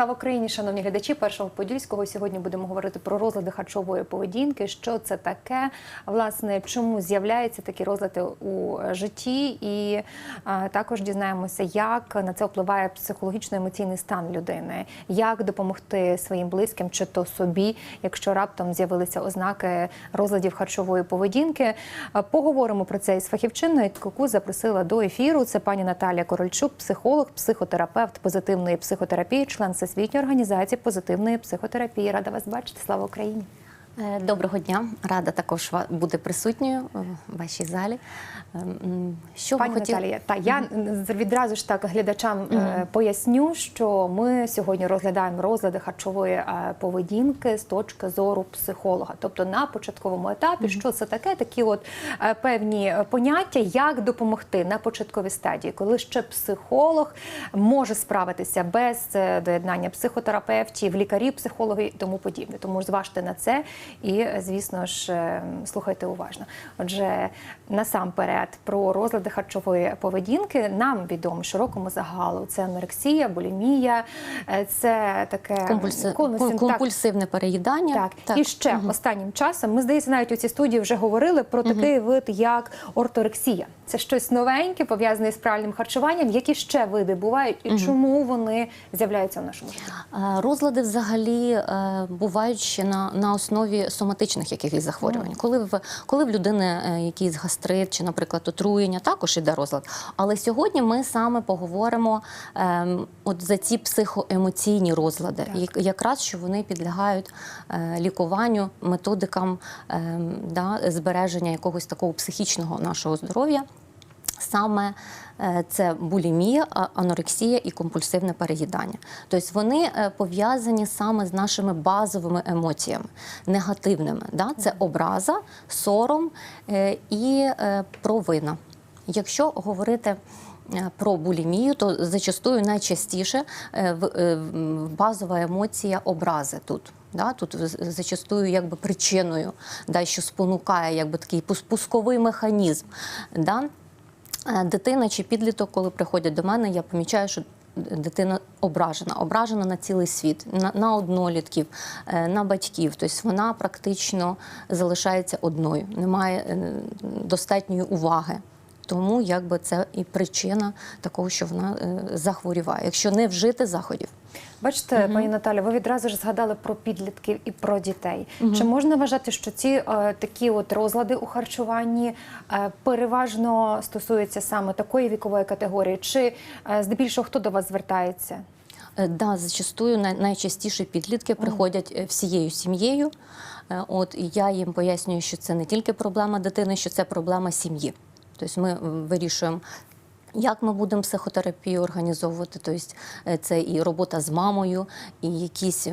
Слава Україні, шановні глядачі першого подільського. Сьогодні будемо говорити про розлади харчової поведінки. Що це таке? Власне, чому з'являються такі розлади у житті, і а, також дізнаємося, як на це впливає психологічно-емоційний стан людини, як допомогти своїм близьким чи то собі, якщо раптом з'явилися ознаки розладів харчової поведінки. Поговоримо про це із фахівчиною, яку запросила до ефіру. Це пані Наталія Корольчук, психолог, психотерапевт позитивної психотерапії, член Всесвітньої організації позитивної психотерапії. Рада вас бачити. Слава Україні! Е, Доброго дня, рада також бути присутньою е, в вашій залі. Що Пані хотіли? Наталія, та я відразу ж так глядачам е, поясню, що ми сьогодні розглядаємо розлади харчової е, поведінки з точки зору психолога. Тобто на початковому етапі, що це таке, такі от е, певні поняття, як допомогти на початковій стадії, коли ще психолог може справитися без доєднання психотерапевтів, лікарів, психологів і тому подібне. Тому зважте на це і, звісно ж, е, слухайте уважно. Отже, насамперед про розлади харчової поведінки нам відомо широкому загалу. Це анорексія, булімія, е, це таке Компульси- конусин- так, компульсивне переїдання. так. і ще останнім часом ми здається, навіть у цій студії вже говорили про такий вид, як орторексія. Це щось новеньке, пов'язане з правильним харчуванням. Які ще види бувають, і чому вони з'являються в нашому житті? Е, Розлади взагалі е, бувають ще на, на основі соматичних якихось захворювань. Коли в коли в людини якийсь гастрит чи, наприклад, отруєння, також іде розлад. Але сьогодні ми саме поговоримо ем, от за ці психоемоційні розлади, Так. якраз що вони підлягають е, лікуванню, методикам е, да, збереження якогось такого психічного нашого здоров'я. Саме е, це булімія, анорексія і компульсивне переїдання. Тобто вони е, пов'язані саме з нашими базовими емоціями, негативними. Да? Це образа, сором е, і провина. Якщо говорити про булімію, то зачастую найчастіше базова емоція образи тут. Да, тут зачастую якби причиною, да, що спонукає якби такий пус- пусковий механізм. Да. Е, Дитина чи підліток, коли приходять до мене, я помічаю, що дитина ображена, ображена на цілий світ, на, на однолітків, е, на батьків. Тобто вона практично залишається одною, немає е, достатньої уваги. Тому якби це і причина такого, що вона захворіває, якщо не вжити заходів. Бачите, пані Наталі, ви відразу ж згадали про підлітків і про дітей. Чи можна вважати, що ці е, такі от розлади у харчуванні е, переважно стосуються саме такої вікової категорії? Чи е, здебільшого хто до вас звертається? Е, Да, зачастую найчастіше підлітки приходять е, всією сім'єю. Е, От і я їм пояснюю, що це не тільки проблема дитини, що це проблема сім'ї. Тобто ми вирішуємо. Як ми будемо психотерапію організовувати? Тобто е, це і робота з мамою, і якісь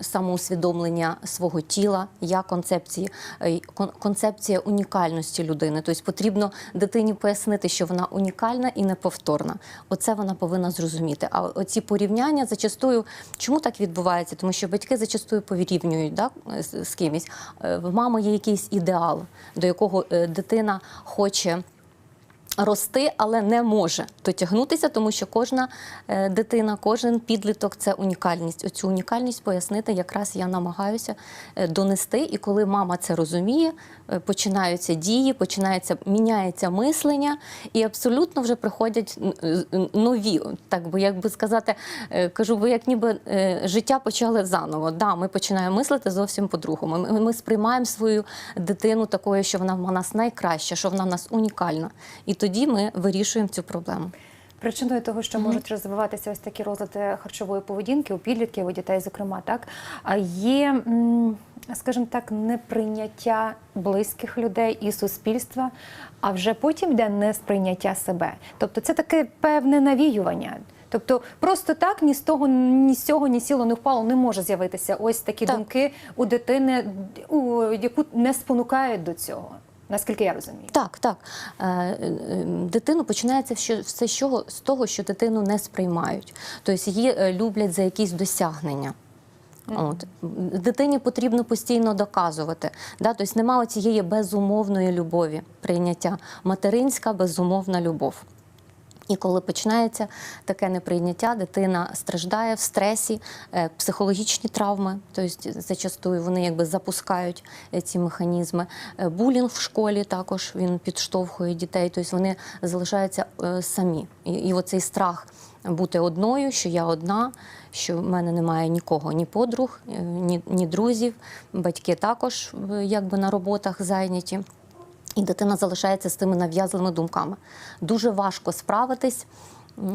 самоусвідомлення свого тіла, я концепції, е, концепція унікальності людини. Тобто потрібно дитині пояснити, що вона унікальна і неповторна. Оце вона повинна зрозуміти. А оці порівняння зачастую, чому так відбувається? Тому що батьки зачастую порівнюють да, з, кимось. Е, В мами є якийсь ідеал, до якого дитина хоче рости, але не може дотягнутися, тому що кожна е, дитина, кожен підліток це унікальність. Оцю унікальність пояснити якраз я намагаюся е, донести. І коли мама це розуміє, е, починаються дії, починається міняється мислення, і абсолютно вже приходять нові, так би як би сказати, кажу, ви як ніби життя почали заново. Да, ми починаємо мислити зовсім по-другому. Ми, ми сприймаємо свою дитину такою, що вона в нас найкраща, що вона в нас унікальна. І тоді ми вирішуємо цю проблему. Причиною того, що можуть розвиватися ось такі розлади харчової поведінки у підлітків, у дітей, зокрема, так а є, скажімо так, неприйняття близьких людей і суспільства, а вже потім йде несприйняття себе. Тобто це таке певне навіювання. Тобто просто так ні з того, ні з цього, ні сіло, не впало не може з'явитися ось такі Так. думки у дитини, у яку не спонукають до цього. Наскільки я розумію. Так, так. Е, е, Дитину починається все з того, що дитину не сприймають. Тобто її е, люблять за якісь досягнення. От. Дитині потрібно постійно доказувати. Да? Тобто немає цієї безумовної любові, прийняття. Материнська безумовна любов. І коли починається таке неприйняття, дитина страждає в стресі, е, психологічні травми, тобто зачастую вони якби запускають е, ці механізми. Е, Булінг в школі також він підштовхує дітей, тобто вони залишаються самі. І, і оцей страх бути одною, що я одна, що в мене немає нікого, ні подруг, ні, ні друзів, батьки також якби на роботах зайняті. І дитина залишається з тими нав'язливими думками. Дуже важко справитись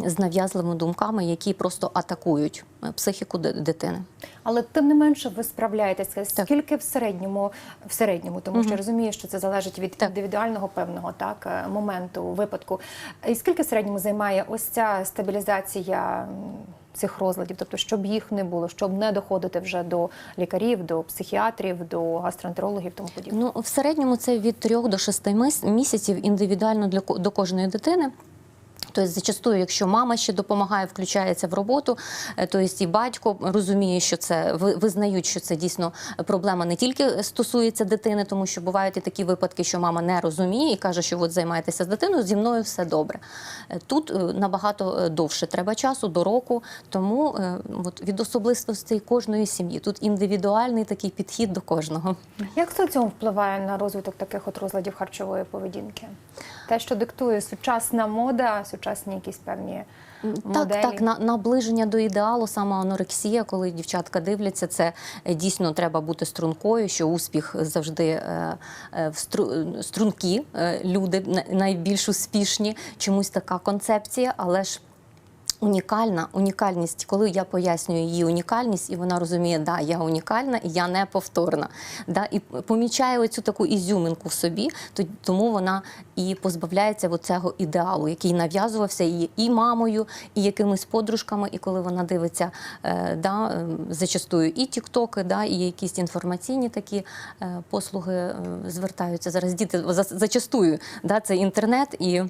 з нав'язливими думками, які просто атакують е, психіку дитини. Але тим не менше ви справляєтеся. Скільки в середньому, в середньому, тому що я розумію, що це залежить від Так. індивідуального певного так е, моменту, випадку. І скільки в середньому займає ось ця стабілізація цих розладів, тобто щоб їх не було, щоб не доходити вже до лікарів, до психіатрів, до гастроентерологів, тому подібне. Ну, в середньому це від 3 до 6 мис- місяців індивідуально для до кожної дитини. Тобто, зачастую, якщо мама ще допомагає, включається в роботу, е, то і батько розуміє, що це визнають, що це дійсно проблема не тільки стосується дитини, тому що бувають і такі випадки, що мама не розуміє і каже, що от займаєтеся з дитиною, зі мною все добре. Е, Тут е, набагато довше треба часу до року, тому от від особистостей кожної сім'ї тут індивідуальний такий підхід до кожного. Як соціум впливає на розвиток таких от розладів харчової поведінки? Те, що диктує сучасна мода, сучасні якісь певні моделі. Так, так, на, наближення до ідеалу, саме анорексія, коли дівчатка дивляться, це е, дійсно треба бути стрункою, що успіх завжди е, е, в стру, стрункі е, люди на- найбільш успішні. Чомусь така концепція, але ж. Унікальна унікальність, коли я пояснюю її унікальність, і вона розуміє, да, я унікальна і я неповторна. Да, і помічає оцю таку ізюминку в собі, то тому вона і позбавляється цього ідеалу, який нав'язувався і, і мамою, і якимись подружками. І коли вона дивиться, е, да, е, зачастую і тіктоки, да, і якісь інформаційні такі е, послуги е, звертаються. Зараз діти за- зачастую да, це інтернет і.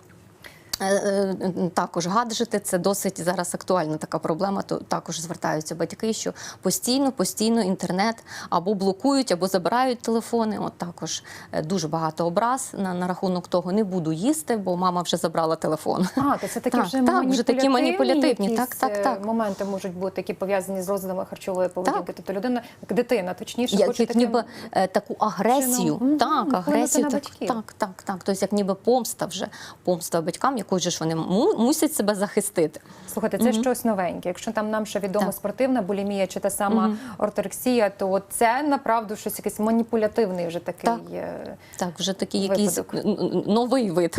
Е, е, Також гаджети це досить зараз актуальна така проблема. То також звертаються батьки, що постійно, постійно інтернет або блокують, або забирають телефони. От також е, дуже багато образ на, на рахунок того, не буду їсти, бо мама вже забрала телефон. А, то це такі Так, вже, так, вже такі маніпулятивні, так, так, так. моменти можуть бути, які пов'язані з розладами харчової поведінки. Тобто людина, дитина, точніше, Як, хоче як таким... ніби е, таку агресію, чином, так, агресію, так, так, так, так. Тобто, як ніби помста вже, помста батькам, якою же ж вони му- мусять себе захистити. Слухайте, це щось новеньке. Якщо там нам ще відома спортивна булімія чи та сама орторексія, то це направду щось якийсь маніпулятивний вже такий. Так. Так, вже такий Випадок. якийсь новий вид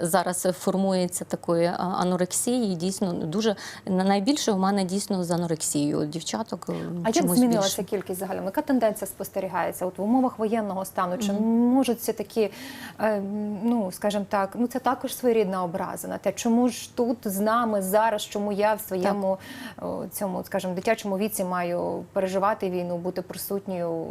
зараз формується такої анорексії. І Дійсно, дуже найбільше у мене дійсно з анорексією. Дівчаток А як змінилася більше. кількість загалом? Яка тенденція спостерігається? От в умовах воєнного стану чи можуть ці такі, е, ну скажімо так, ну це також своєрідна образа на те, чому ж тут з нами зараз, чому я в своєму так. цьому, скажімо, дитячому віці маю переживати війну, бути присутньою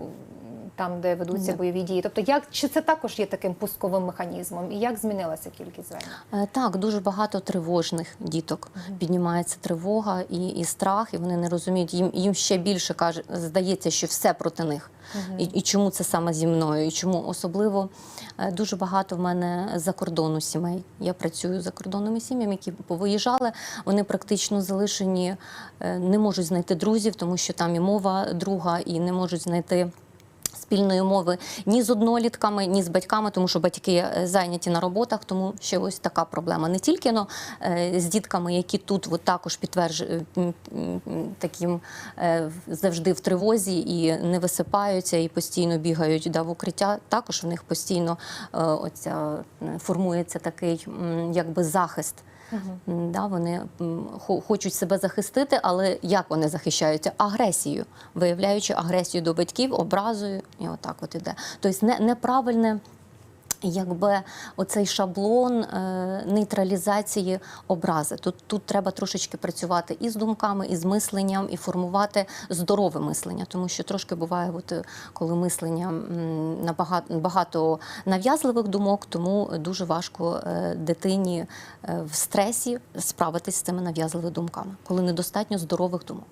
там, де ведуться бойові дії. Тобто, як чи це також є таким пусковим механізмом? І як змінилася кількість звернень? Е, Так, дуже багато тривожних діток. Піднімається тривога і, і страх, і вони не розуміють. Їм, їм ще більше каже, здається, що все проти них. І, і чому це саме зі мною? І чому особливо е, дуже багато в мене за кордону сімей. Я працюю за кордонними сім'ями, які повиїжджали. Вони практично залишені, е, не можуть знайти друзів, тому що там і мова друга, і не можуть знайти спільної мови ні з однолітками, ні з батьками, тому що батьки е, зайняті на роботах, тому ще ось така проблема. Не тільки е, з дітками, які тут от також підтверджують таким е, завжди в тривозі і не висипаються, і постійно бігають да, в укриття. Також в них постійно оця формується такий якби захист. М, Да, вони хочуть себе захистити, але як вони захищаються? Агресією, виявляючи агресію до батьків, образою, і отак от іде. Тобто не, неправильне. Якби оцей шаблон е, нейтралізації образи. Тут, тут треба трошечки працювати і з думками, і з мисленням, і формувати здорове мислення, тому що трошки буває, от, коли мислення м, на багато, багато нав'язливих думок, тому дуже важко е, дитині е, в стресі справитись з цими нав'язливими думками, коли недостатньо здорових думок.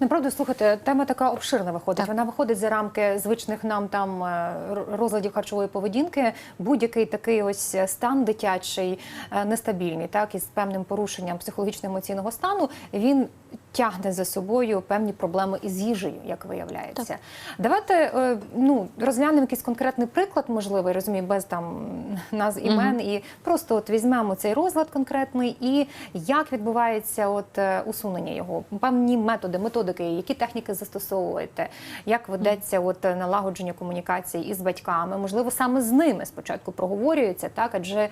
Направду, слухайте, тема така обширна виходить. Так. Вона виходить за рамки звичних нам там е, розладів харчової поведінки. Будь-який такий ось стан дитячий, е, нестабільний, так із певним порушенням психологічно-емоційного стану, він тягне за собою певні проблеми із їжею, як виявляється. Давайте е, ну розглянемо якийсь конкретний приклад, можливо, я розумію, без там назв імен, і просто от візьмемо цей розлад конкретний, і як відбувається от усунення його, певні методи, методики, які техніки застосовуєте, як ведеться от налагодження комунікації із батьками, можливо, саме з ними спочатку проговорюється, так адже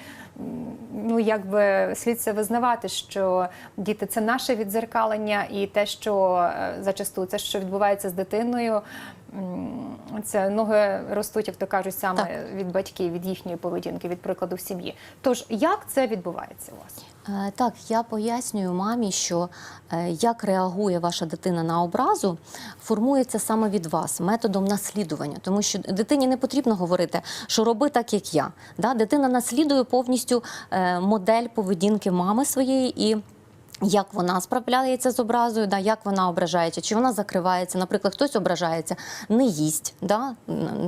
ну якби слід це визнавати, що діти це наше відзеркалення, і те, що е, зачасту це, що відбувається з дитиною. Це ноги ростуть, як то кажуть, саме Так. від батьків, від їхньої поведінки, від прикладу в сім'ї. Тож як це відбувається у вас? Е, Так, я пояснюю мамі, що е, як реагує ваша дитина на образу, формується саме від вас методом наслідування, тому що дитині не потрібно говорити, що роби так, як я. Дитина наслідує повністю е, модель поведінки мами своєї і. Як вона справляється з образою, да, як вона ображається, чи вона закривається. Наприклад, хтось ображається, не їсть. Да?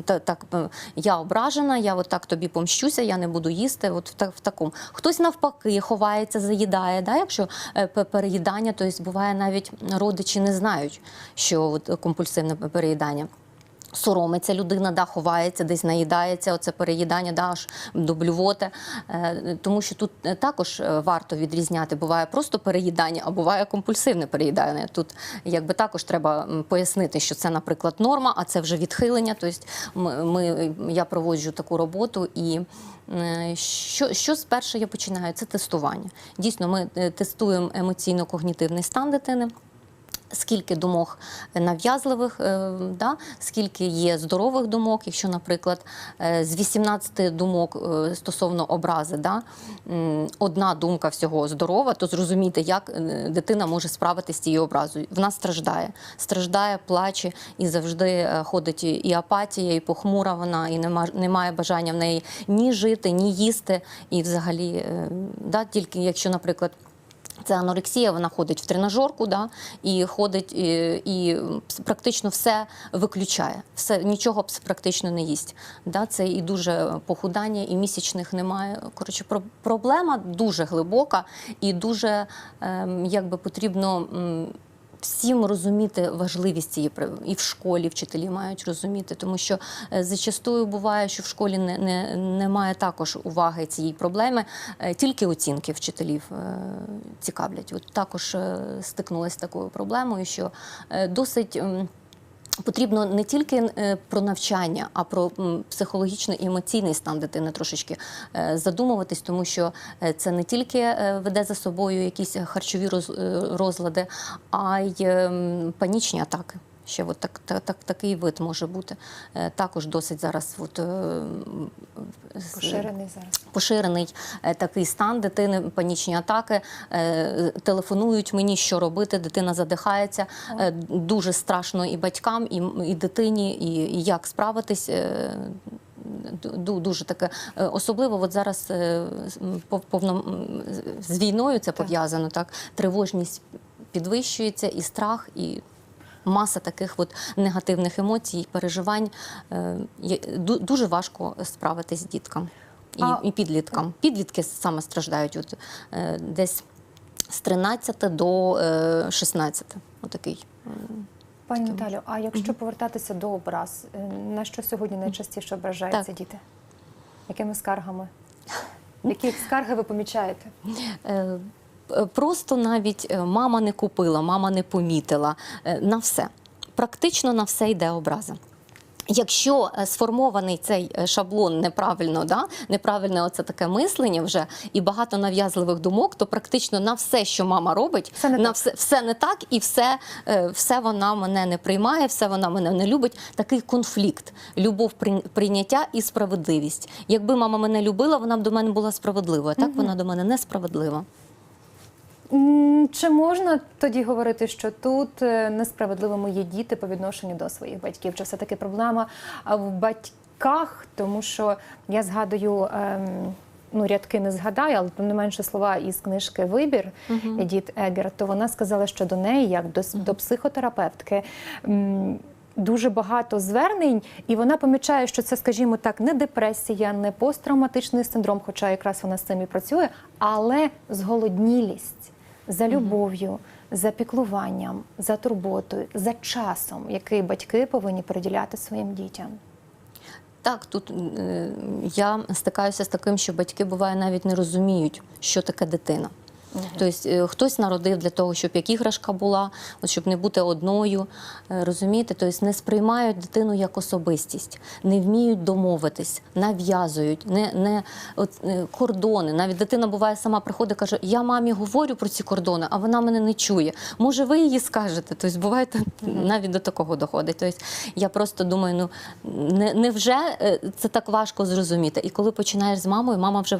Так, е, я ображена, я от так тобі помщуся, я не буду їсти. От в, в такому. Хтось навпаки ховається, заїдає. Да? Якщо е, переїдання, то буває навіть родичі не знають, що от, компульсивне переїдання. Соромиться людина, да, ховається, десь наїдається, оце переїдання, да, аж до блювоти. Е, тому що тут е, також е, варто відрізняти. Буває просто переїдання, а буває компульсивне переїдання. Тут якби також треба пояснити, що це, наприклад, норма, а це вже відхилення. Тобто ми, ми, я проводжу таку роботу і. е, Що, що спершу я починаю? Це тестування. Дійсно, ми тестуємо емоційно-когнітивний стан дитини скільки думок нав'язливих, е, да, скільки є здорових думок. Якщо, наприклад, е, з 18 думок е, стосовно образи, да, одна думка всього здорова, то зрозумійте, як дитина може справитися з цією образою. Вона страждає, страждає, плаче і завжди ходить і- апатія, і похмура вона, і нема, немає бажання в неї ні жити, ні їсти. І взагалі, да, тільки якщо, наприклад, це анорексія, вона ходить в тренажерку, да, і ходить і, і практично все виключає. Все, нічого практично не їсть. Да, це і дуже похудання, і місячних немає. Коротше, про, проблема дуже глибока і дуже е, якби потрібно. Всім розуміти важливість при- і в школі вчителі мають розуміти, тому що е, зачастую буває, що в школі не, не, немає також уваги цієї проблеми, е, тільки оцінки вчителів е, цікавлять. От також стикнулася з такою проблемою, що досить. Потрібно не тільки е, про навчання, а про психологічний емоційний стан дитини трошечки е, задумуватись, тому що е, це не тільки веде за собою якісь харчові роз- розлади, а й ем, панічні атаки. Ще от так, так, так, такий вид може бути. Е, Також досить зараз от, е, Поширений зараз. поширений е, такий стан дитини, панічні атаки. Телефонують мені, що робити. Дитина задихається. Е, Дуже страшно і батькам, і, і дитині, і, і як справитись. Дуже таке особливо, от зараз повно з війною це пов'язано. Так тривожність підвищується, і страх, і маса таких от негативних емоцій, переживань. Е, Дуже важко справитись з діткам і, А- і підліткам. Підлітки саме страждають от, е, десь з 13 до е, 16. Отакий. Пані Наталю, а якщо повертатися до образ, е, на що сьогодні найчастіше ображаються Так. діти? Якими скаргами? Які скарги ви помічаєте? Е, Просто навіть е, мама не купила, мама не помітила. Е, На все. Практично на все йде образа. Якщо сформований цей шаблон неправильно, да, неправильне оце таке мислення вже і багато нав'язливих думок, то практично на все, що мама робить, Все на так. все, все не так, і все, все вона мене не приймає, все вона мене не любить. Такий конфлікт, любов, прийня- прийняття і справедливість. Якби мама мене любила, вона б до мене була справедливою. Так вона до мене несправедлива. Чи можна тоді говорити, що тут е, несправедливими є діти по відношенню до своїх батьків? Чи все-таки проблема в батьках? Тому що я згадую. ем, ну рядки не згадаю, але тим не менше слова із книжки Вибір Едіт Егер, то вона сказала, що до неї, як до, с- до психотерапевтки. Дуже багато звернень, і вона помічає, що це, скажімо так, не депресія, не посттравматичний синдром, хоча якраз вона з цим і працює, але зголоднілість за любов'ю, за піклуванням, за турботою, за часом, який батьки повинні приділяти своїм дітям. Так, тут е, я стикаюся з таким, що батьки буває навіть не розуміють, що таке дитина. Тобто е, хтось народив для того, щоб як іграшка була, от щоб не бути одною, е, розумієте? Тобто не сприймають дитину як особистість, не вміють домовитись, нав'язують, не, не от, е, кордони. Навіть дитина буває сама приходить, каже: Я мамі говорю про ці кордони, а вона мене не чує. Може, ви її скажете? Тобто буває навіть до такого доходить. Тобто я просто думаю, ну не, не вже е, це так важко зрозуміти. І коли починаєш з мамою, мама вже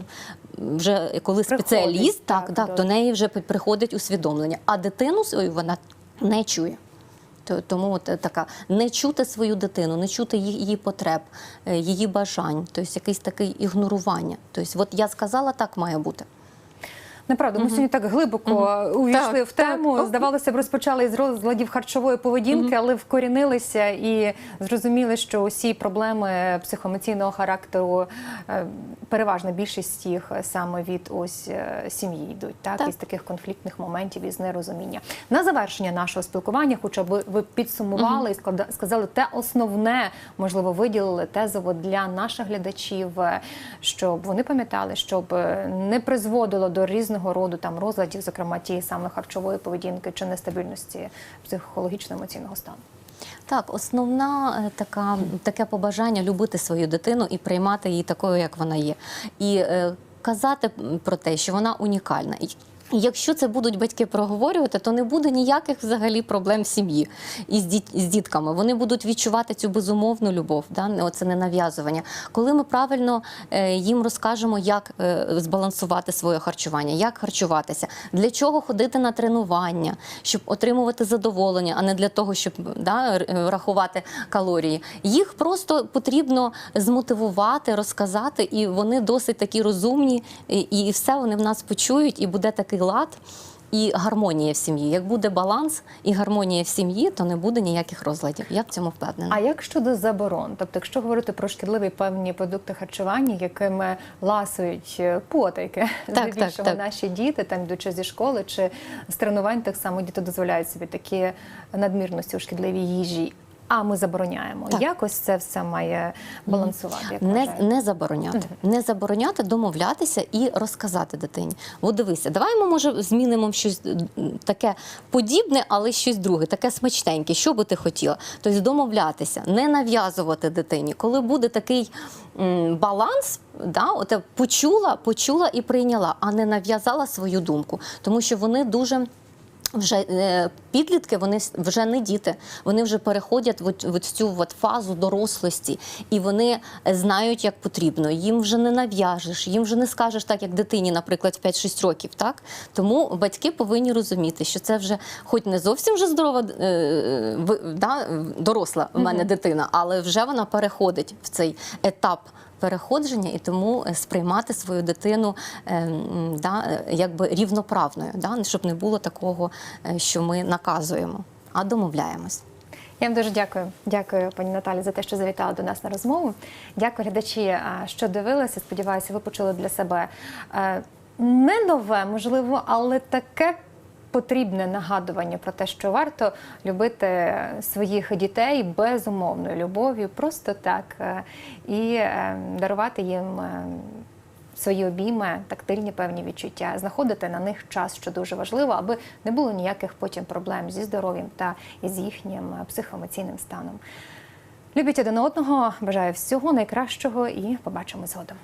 вже коли Приходить, спеціаліст, так, так, до неї вже приходить усвідомлення, а дитину свою вона не чує. То- Тому от е, така не чути свою дитину, не чути її, її потреб, е, її бажань, тобто якесь таке ігнорування. Тобто, от я сказала, так має бути. Неправда, ми сьогодні так глибоко увійшли в тему. Здавалося б, розпочали із розладів харчової поведінки, але вкорінилися і зрозуміли, що усі проблеми психоемоційного характеру, е, переважна більшість їх саме від ось е, сім'ї йдуть, так, із таких конфліктних моментів із нерозуміння. На завершення нашого спілкування, хоча б ви підсумували і сказали те основне, можливо, виділили тезово для наших глядачів, е, щоб вони пам'ятали, щоб не призводило до різного роду там розладів, зокрема тієї саме харчової поведінки чи нестабільності психологічно-емоційного стану. Так, основна е, така таке побажання любити свою дитину і приймати її такою, як вона є, і е, казати про те, що вона унікальна. Якщо це будуть батьки проговорювати, то не буде ніяких взагалі проблем в сім'ї із з дітками. Вони будуть відчувати цю безумовну любов, да? оце не нав'язування. Коли ми правильно е, їм розкажемо, як е, збалансувати своє харчування, як харчуватися, для чого ходити на тренування, щоб отримувати задоволення, а не для того, щоб да, е, рахувати калорії. Їх просто потрібно змотивувати, розказати, і вони досить такі розумні, і, і все вони в нас почують, і буде такий лад. І гармонія в сім'ї. Як буде баланс і гармонія в сім'ї, то не буде ніяких розладів. Я в цьому впевнена. А як щодо заборон? Тобто, якщо говорити про шкідливі певні продукти харчування, якими ласують е, потайки, так, здебільшого так. наші діти, там йдучи зі школи чи з тренувань, так само діти дозволяють собі такі надмірності у шкідливій їжі. А ми забороняємо. Так. Якось це все має балансувати. Як не, не забороняти, не забороняти, домовлятися і розказати дитині. От дивися, давай ми може змінимо щось таке подібне, але щось друге, таке смачненьке. Що би ти хотіла? Тобто домовлятися, не нав'язувати дитині. Коли буде такий м, баланс, да, от почула, почула і прийняла, а не нав'язала свою думку, тому що вони дуже. Вже е, підлітки, вони вже не діти, вони вже переходять в, цю от фазу дорослості, і вони е, знають, як потрібно. Їм вже не нав'яжеш, їм вже не скажеш так, як дитині, наприклад, в 5-6 років. Так тому батьки повинні розуміти, що це вже, хоч не зовсім вже здорова е, да, доросла в мене дитина, але вже вона переходить в цей етап переходження, і тому е, сприймати свою дитину е, да, е, якби рівноправною, да, щоб не було такого, що ми наказуємо, а домовляємось. Я вам дуже дякую. Дякую, пані Наталі, за те, що завітали до нас на розмову. Дякую, глядачі, що дивилися. Сподіваюся, ви почули для себе не нове, можливо, але таке. Потрібне нагадування про те, що варто любити своїх дітей безумовною любов'ю, просто так, е, і е, дарувати їм е, свої обійми, тактильні певні відчуття, знаходити на них час, що дуже важливо, аби не було ніяких потім проблем зі здоров'ям та із їхнім психоемоційним станом. Любіть один одного, бажаю всього найкращого і побачимо згодом.